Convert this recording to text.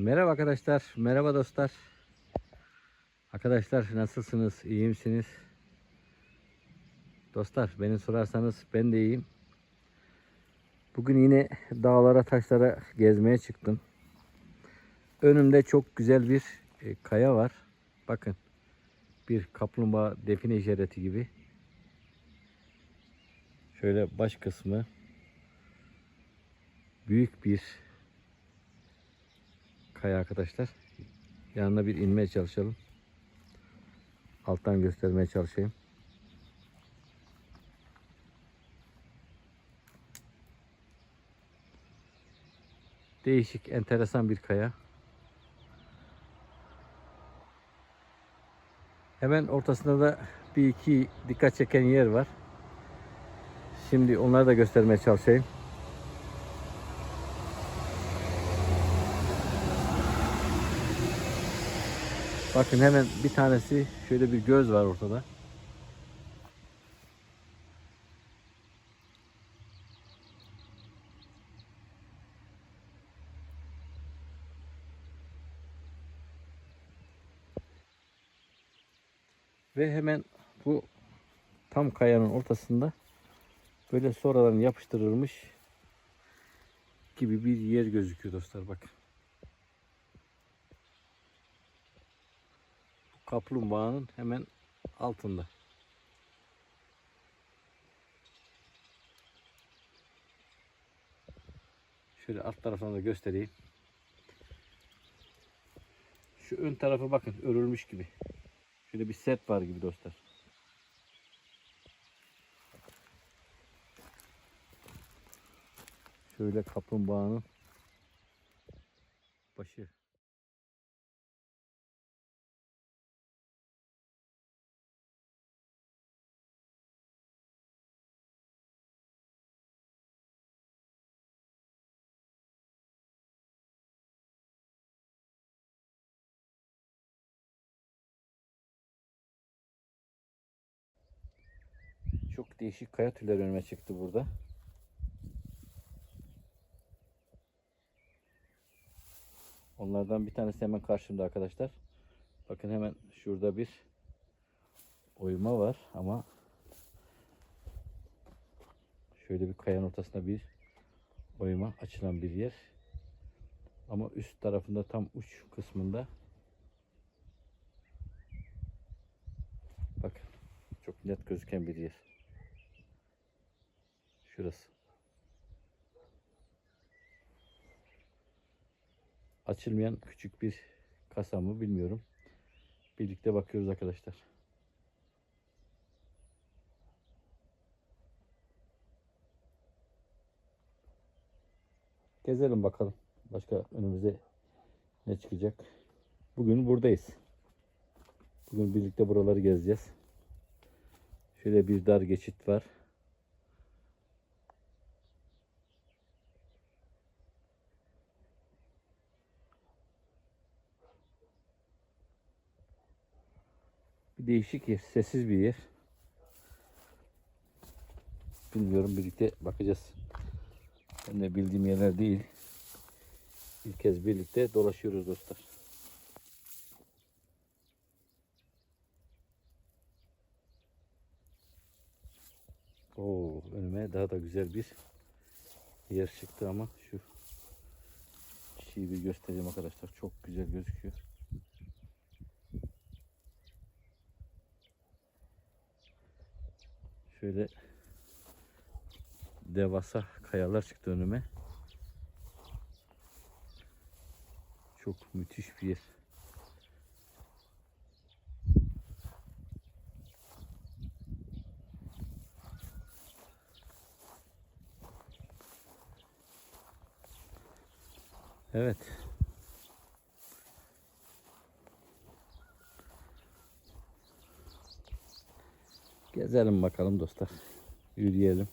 Merhaba arkadaşlar, merhaba dostlar. Arkadaşlar nasılsınız, iyi misiniz? Dostlar beni sorarsanız ben de iyiyim. Bugün yine dağlara taşlara gezmeye çıktım. Önümde çok güzel bir e, kaya var. Bakın bir kaplumbağa define işareti gibi. Şöyle baş kısmı büyük bir kaya arkadaşlar. Yanına bir inmeye çalışalım. Alttan göstermeye çalışayım. Değişik, enteresan bir kaya. Hemen ortasında da bir iki dikkat çeken yer var. Şimdi onları da göstermeye çalışayım. Bakın hemen bir tanesi şöyle bir göz var ortada. Ve hemen bu tam kayanın ortasında böyle sonradan yapıştırılmış gibi bir yer gözüküyor dostlar bakın. Kaplumbağanın hemen altında. Şöyle alt tarafını da göstereyim. Şu ön tarafı bakın örülmüş gibi. Şöyle bir set var gibi dostlar. Şöyle kaplumbağanın başı. Çok değişik kaya türleri önüme çıktı burada. Onlardan bir tanesi hemen karşımda arkadaşlar. Bakın hemen şurada bir oyma var ama şöyle bir kayanın ortasında bir oyma açılan bir yer. Ama üst tarafında tam uç kısmında bakın çok net gözüken bir yer. Şurası. Açılmayan küçük bir kasa mı bilmiyorum. Birlikte bakıyoruz arkadaşlar. Gezelim bakalım. Başka önümüze ne çıkacak. Bugün buradayız. Bugün birlikte buraları gezeceğiz. Şöyle bir dar geçit var. Bir değişik yer, sessiz bir yer. Bilmiyorum birlikte bakacağız. Ben de bildiğim yerler değil. İlk kez birlikte dolaşıyoruz dostlar. Oo, önüme daha da güzel bir yer çıktı ama şu şeyi bir göstereyim arkadaşlar. Çok güzel gözüküyor. Şöyle devasa kayalar çıktı önüme. Çok müthiş bir yer. Evet. Gezelim bakalım dostlar. Yürüyelim.